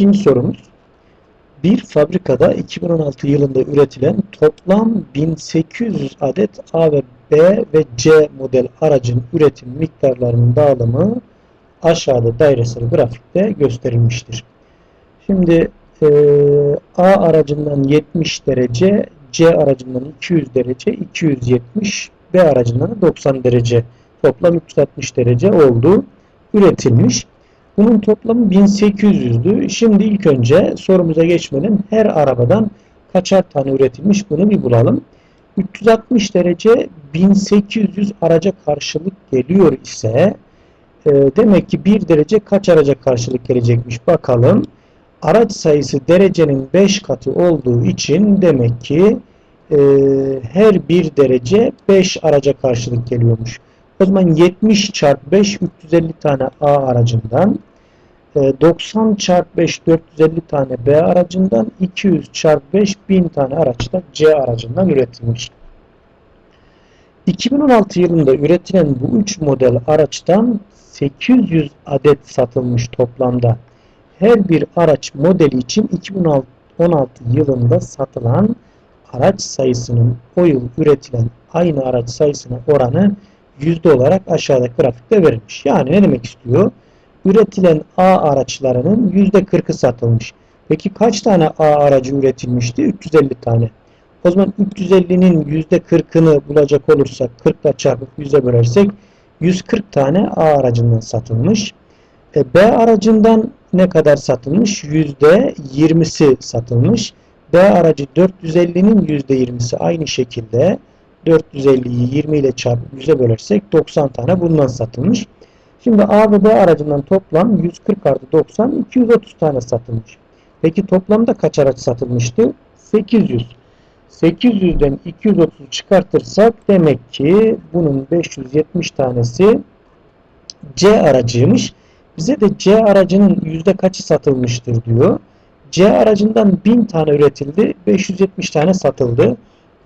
İkinci sorumuz. Bir fabrikada 2016 yılında üretilen toplam 1800 adet A ve B ve C model aracın üretim miktarlarının dağılımı aşağıda dairesel grafikte gösterilmiştir. Şimdi eee, A aracından 70 derece, C aracından 200 derece, 270, B aracından da 90 derece toplam 360 derece oldu. Üretilmiş. Bunun toplamı 1800'dü. Şimdi ilk önce sorumuza geçmeden her arabadan kaçar tane üretilmiş bunu bir bulalım. 360 derece 1800 araca karşılık geliyor ise e, demek ki 1 derece kaç araca karşılık gelecekmiş bakalım. Araç sayısı derecenin 5 katı olduğu için demek ki e, her 1 derece 5 araca karşılık geliyormuş. O zaman 70 çarpı 5 350 tane A aracından 90 çarpı 5 450 tane B aracından 200 çarpı 5 1000 tane araçta C aracından üretilmiş. 2016 yılında üretilen bu 3 model araçtan 800 adet satılmış toplamda. Her bir araç modeli için 2016 yılında satılan araç sayısının o yıl üretilen aynı araç sayısına oranı yüzde olarak aşağıdaki grafikte verilmiş. Yani ne demek istiyor? Üretilen A araçlarının yüzde 40'ı satılmış. Peki kaç tane A aracı üretilmişti? 350 tane. O zaman 350'nin yüzde 40'ını bulacak olursak 40 ile çarpıp 100'e bölersek 140 tane A aracından satılmış. E, B aracından ne kadar satılmış? Yüzde 20'si satılmış. B aracı 450'nin yüzde 20'si aynı şekilde 450'yi 20 ile çarpıp 100'e bölersek 90 tane bundan satılmış. Şimdi A ve B aracından toplam 140 artı 90 230 tane satılmış. Peki toplamda kaç araç satılmıştı? 800. 800'den 230 çıkartırsak demek ki bunun 570 tanesi C aracıymış. Bize de C aracının yüzde kaçı satılmıştır diyor. C aracından 1000 tane üretildi. 570 tane satıldı.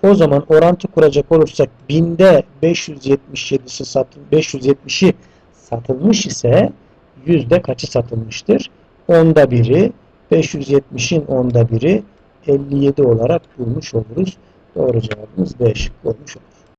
O zaman orantı kuracak olursak 1000'de 577'si satıl 570'i satılmış ise yüzde kaçı satılmıştır? Onda biri 570'in onda biri 57 olarak bulmuş oluruz. Doğru cevabımız B şıkkı olmuş olur.